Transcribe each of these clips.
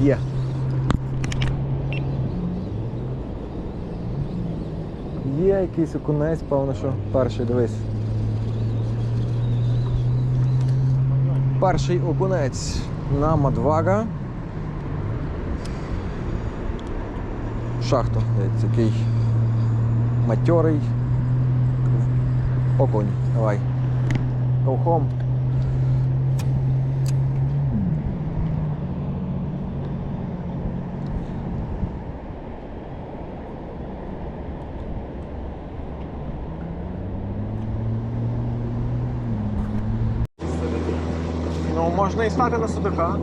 Є. Є якийсь окунець, певно, що перший, дивись. Перший окунець на Мадвага. Шахту. Який матьорий окунь. Давай. Охом. Ну, можна і стати на судака.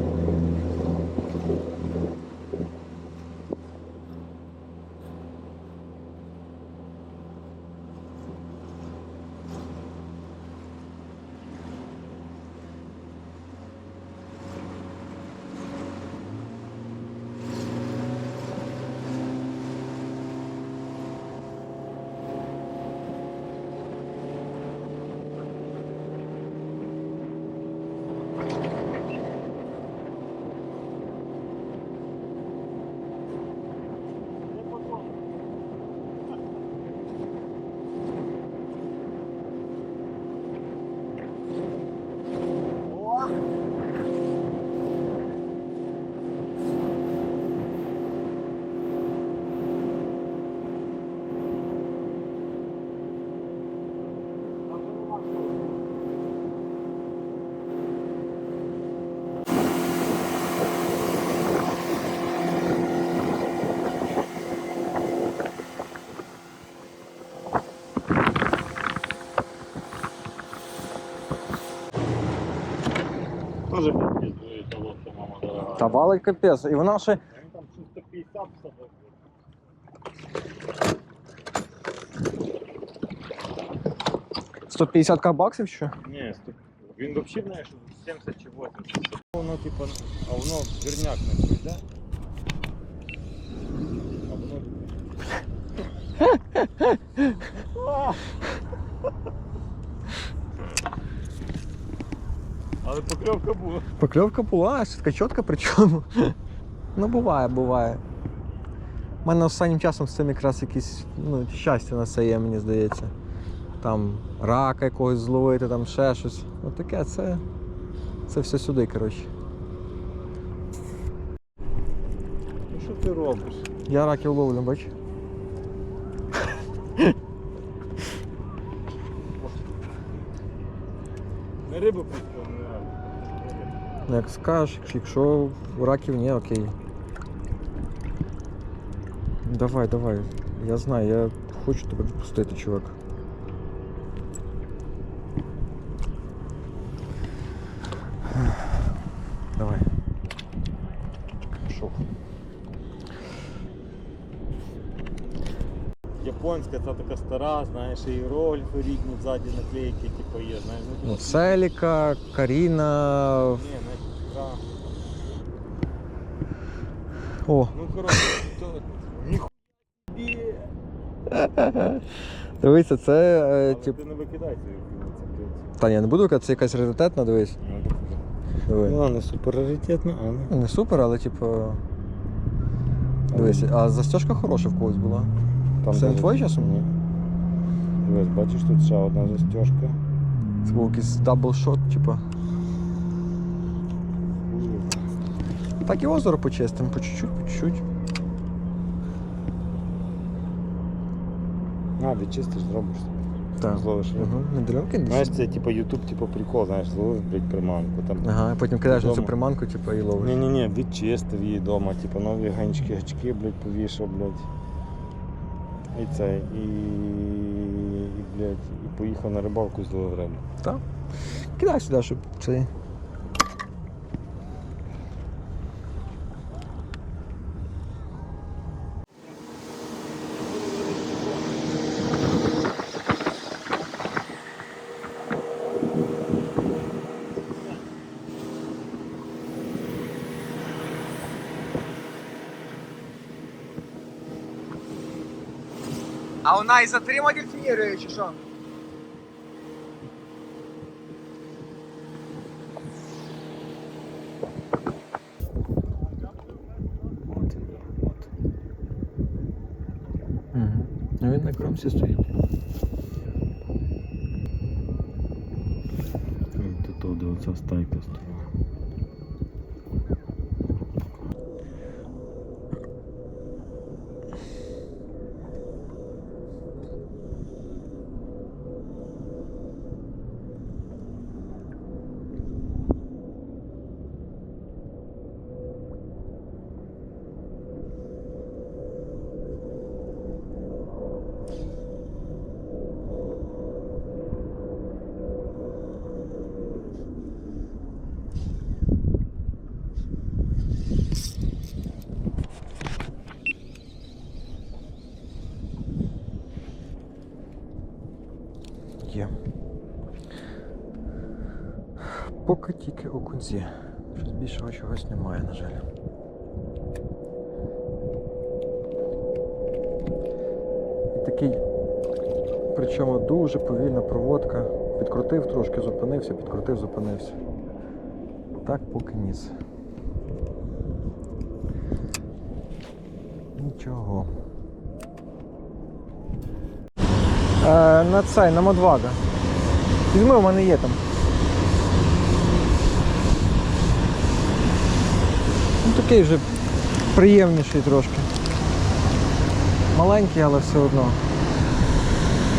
Та валить капець. І вона ще. Він там 150 собою. 150 к баксів що? Ні, стоп. Він взагалі знає, що 70 чи 80. Воно типу, а воно вірняк не прийде. А воно... Але покльовка була. Покльовка була, така чітка причому. Ну, буває, буває. У мене останнім часом з цим якраз якісь ну, щастя на це є, мені здається. Там рака якогось зловити, там ще щось. Ну таке, це. Це все сюди, коротше. Ну що ти робиш? Я раків ловлю, бач. Не рибу. Ну, як скажеш, якщо раків ні, окей. Давай, давай. Я знаю, я хочу тебе відпустити, чувак. Давай. Пішов. Японська це така стара, знаєш, і рольф рідні ззаді наклейки, типу є, знаєш. Ну, Селіка, Каріна. Ні, не О, Ну коротше, то ніхуя. дивися, це е, Але тип. ти не викидай це Та ні, не буду казати, це якась раритетна, дивись. Диви. Ну, не супер раритетно, але. Ну, Не супер, але типу. Дивись, а застежка хороша в когось була. Це не твоє часом? Ні. Дивись, бачиш, тут ще одна застежка. Це був якийсь даблшот, типу. Так і озеро почистимо, по чуть-чуть, по чуть-чуть. А, відчистиш, зробиш собі. Так. Зловиш рибу. Угу. Медальонки десь. Знаєш, це типу YouTube, типу прикол, знаєш, зловив, блядь, приманку там. Ага, і потім кидаєш на цю приманку, типу, і ловиш. Ні, ні, ні, відчистив її вдома, типу нові ганчки, гачки, блядь, повішав, блядь. І це, і, і, блядь, і поїхав на рибалку зловив рибу. Так. Кидай сюди, щоб цей. вона і затрима дельфінірує, чи що? От, от. Угу. Він на кромці стоїть. Тут то, де оця стайка стоїть. Поки тільки окунці. Щось більшого чогось немає, на жаль. І такий, причому дуже повільна проводка. Підкрутив трошки, зупинився, підкрутив, зупинився. Так поки ніс. Нічого. Е, на цей, на Модвага. Візьми, у мене є там. Такий вже приємніший трошки. Маленький, але все одно.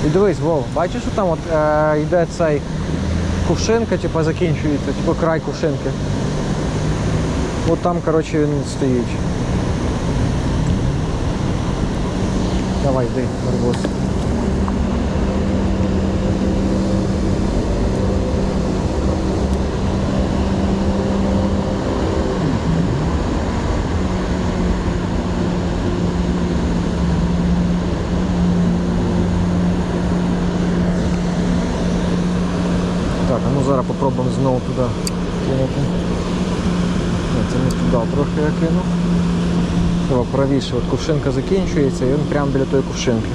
І дивись, Вов, бачиш, що там от, е, йде цей кувшинка, типу, закінчується, типу край кувшинки. От там, коротше, він стоїть. Давай, йди, Барбос. Так, а ну зараз попробуємо знову туди кинути. Ні, це не туди, трохи я. Треба правіше, от кувшинка закінчується і він прямо біля тої кувшинки.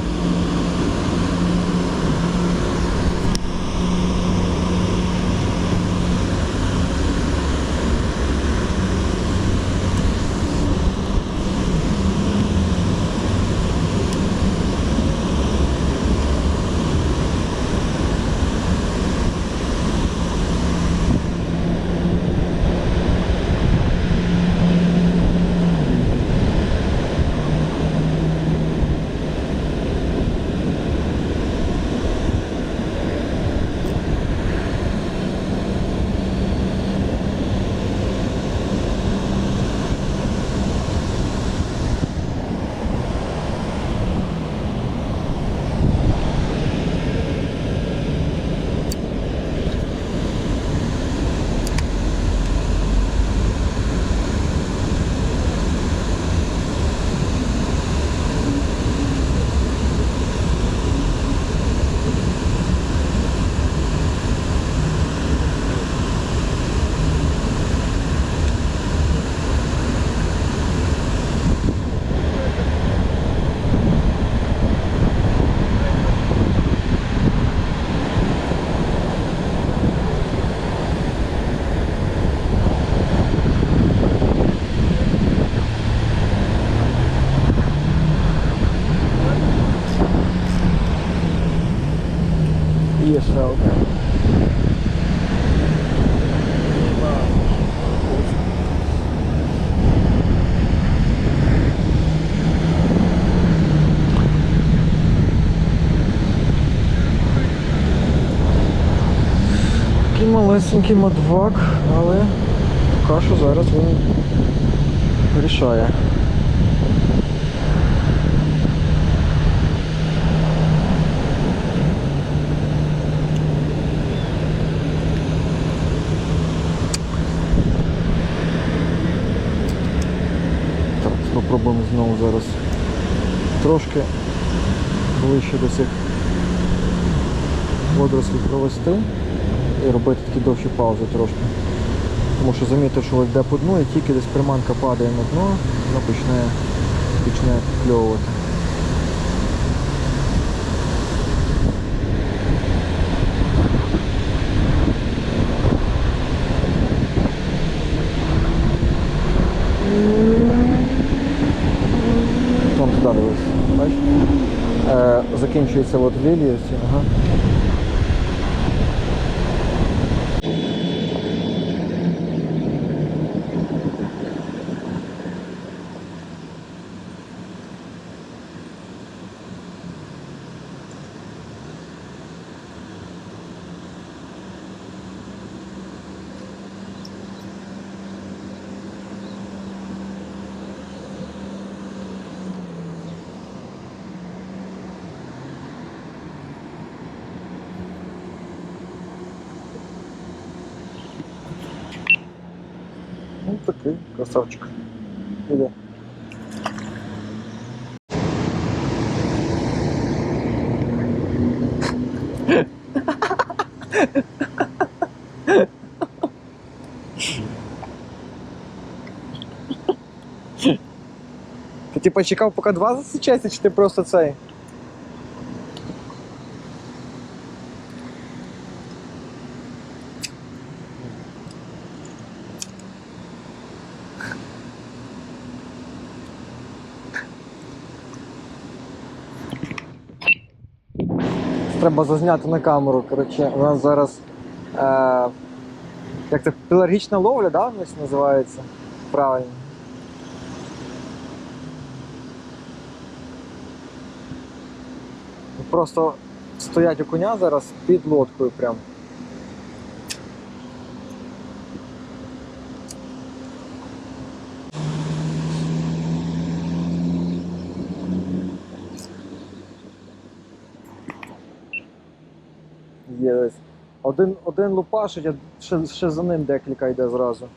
Малесенький мадвак, але що зараз він рішає. Так, спробуємо знову зараз трошки ближче до цих водорослів провести і робити такі довші паузи трошки. Тому що замітив, що йде по дну і тільки десь приманка падає на дно, вона почне почне кльовувати. Там туди дивись, бачиш? Е, закінчується от лілія. Ага. красавчик. Іде. Ти типа чекав, поки два засічається, чи ти просто цей? Треба зазняти на камеру. Коротше, у нас зараз е, як це пеларгічна ловля, да, нас називається? Правильно. Просто стоять у коня зараз під лодкою прям. Є ось. Один, один лупашить, а ще, ще за ним декілька йде зразу.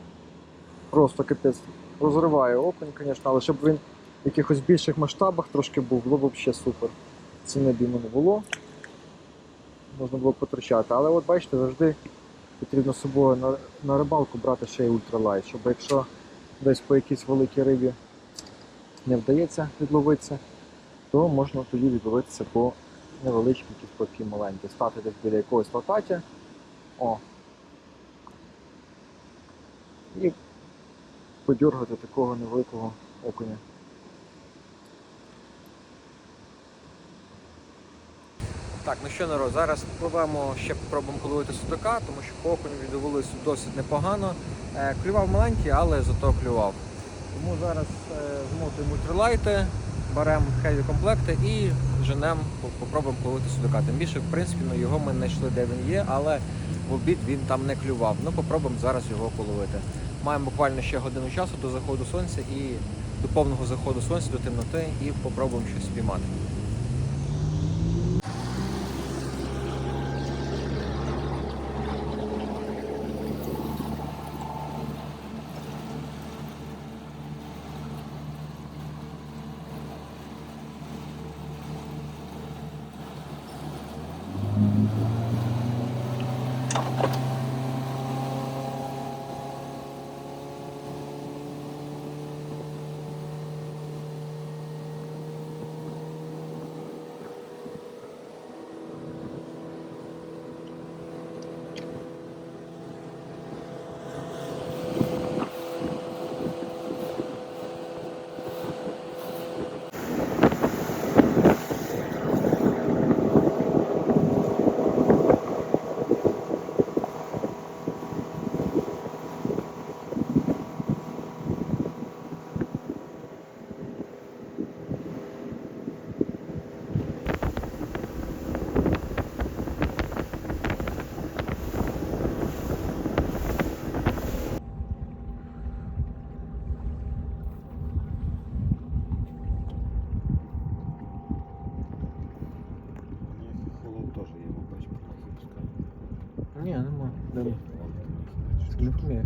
Просто капець. Розриває окунь, звісно, але щоб він в якихось більших масштабах трошки був, було б взагалі супер. Ціни б йому не було. Можна було б потрачати. Але от бачите, завжди потрібно з собою на, на рибалку брати ще й ультралайт, щоб якщо десь по якійсь великій рибі не вдається відловитися, то можна тоді відловитися по невеличкій, якісь маленькій. Стати десь біля якогось локатя. О. І подюргати такого невеликого окуня. Так, ну що народ, зараз спробуємо ще спробуємо половити судака, тому що по окуню відловилися досить непогано. Е, клював маленький, але зато клював. Тому зараз е, змотуємо ультралайти, беремо хеві комплекти і женемо, попробуємо половити судака. Тим більше, в принципі, ну, його ми знайшли, де він є, але в обід він там не клював. Ну, попробуємо зараз його половити. Маємо буквально ще годину часу до заходу сонця і до повного заходу сонця, до темноти, і попробуємо щось спіймати. Холод теж є, бачиш, пускай. Ні, нема. Нема. Це Не поміг.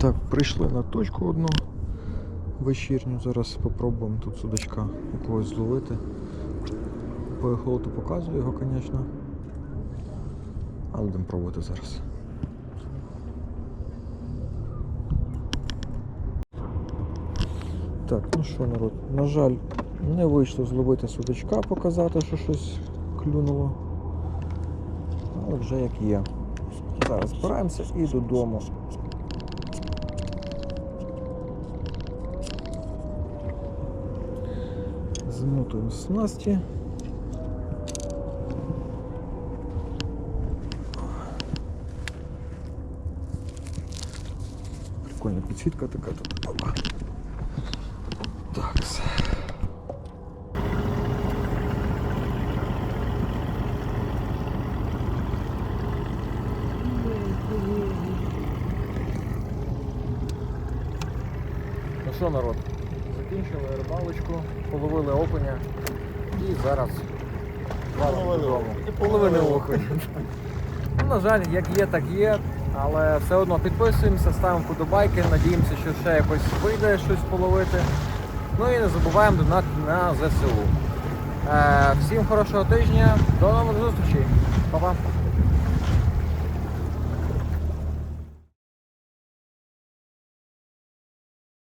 Так, прийшли на точку одну вечірню. Зараз спробуємо тут судачка у когось зловити. По ехолоту показую його, звісно. Але будемо пробувати зараз. Так, ну що, народ, на жаль, не вийшло зловити судачка, показати, що щось клюнуло. Але вже як є. Зараз збираємося і додому. Змотуємо снасті. Прикольна підсвітка така тут. Опа. Так. Ну що, народ, Закінчили рибалочку, половили окуня і зараз Половили окуня. Половини окуня. Ну, на жаль, як є, так є. Але все одно підписуємося, ставимо подобайки, надіємося, що ще якось вийде щось половити. Ну і не забуваємо донати на ЗСУ. Е, всім хорошого тижня, до нових зустрічей. Па-па.